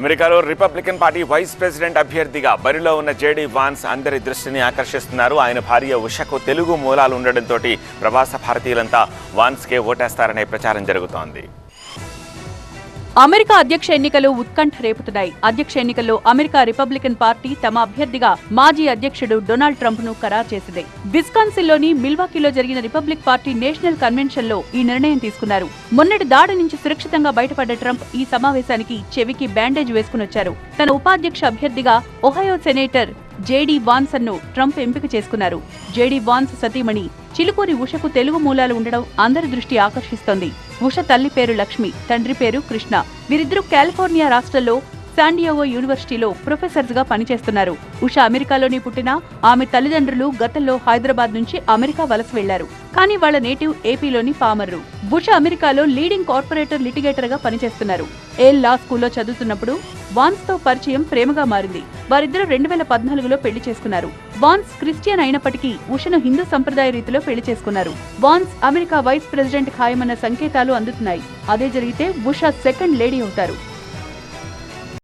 అమెరికాలో Republican party vice president అభ్యర్థిగా బరిలో ఉన్న జేడీ వాన్స్ అందరి దృష్టిని ఆకర్షిస్తున్నారు. ఆయన భార్య ఉషకు తెలుగు మూలాలు ఉండడంతో ప్రవాస భారతీయులంతా వాన్స్కే ఓటేస్తారనే ప్రచారం జరుగుతోంది. అమెరికా అధ్యక్ష ఎన్నికలు ఉత్కంఠ రేపుతున్నాయి. అధ్యక్ష ఎన్నికల్లో అమెరికా రిపబ్లికన్ పార్టీ తమ అభ్యర్థిగా మాజీ అధ్యక్షుడు డొనాల్డ్ ట్రంప్ను ఖరారు చేసింది. విస్కాన్సిల్లోని మిల్వాకీలో జరిగిన రిపబ్లిక్ పార్టీ నేషనల్ కన్వెన్షన్లో ఈ నిర్ణయం తీసుకున్నారు. మొన్నటి దాడి నుంచి సురక్షితంగా బయటపడ్డ ట్రంప్ ఈ సమావేశానికి చెవికి బ్యాండేజ్ వేసుకుని వచ్చారు తన ఉపాధ్యక్ష అభ్యర్థిగా ఒహయో సెనేటర్ జేడీ వాన్సన్ను ట్రంప్ ఎంపిక చేసుకున్నారు. జేడీ వాన్స్ సతీమణి చిలుకూరి ఉషకు తెలుగు మూలాలు ఉండడం అందరి దృష్టి ఆకర్షిస్తోంది. ఉష తల్లి పేరు లక్ష్మి తండ్రి పేరు కృష్ణ. వీరిద్దరూ కాలిఫోర్నియా రాష్ట్రంలో శాండియోగో యూనివర్సిటీలో ప్రొఫెసర్స్గా పనిచేస్తున్నారు. ఉష అమెరికాలోనే పుట్టిన ఆమె తల్లిదండ్రులు గతంలో హైదరాబాద్ నుంచి అమెరికా వలస వెళ్ళారు కానీ వాళ్ళ నేటివ్ ఏపీలోని పామర్రు ఉష అమెరికాలో లీడింగ్ కార్పొరేటర్ లిటిగేటర్గా పనిచేస్తున్నారు. ఏల్ లా స్కూల్లో చదువుతున్నప్పుడు వాన్స్తో పరిచయం ప్రేమగా మారింది. వారిద్దరూ రెండు వేల పద్నాలుగులో పెళ్ళి చేసుకున్నారు. వాన్స్ క్రిస్టియన్ అయినప్పటికీ ఉషను హిందూ సంప్రదాయ రీతిలో పెళ్ళి చేసుకున్నారు. వాన్స్ అమెరికా వైస్ ప్రెసిడెంట్ ఖాయమన్న సంకేతాలు అందుతున్నాయి. అదే జరిగితే ఉషా సెకండ్ లేడీ అవుతారు.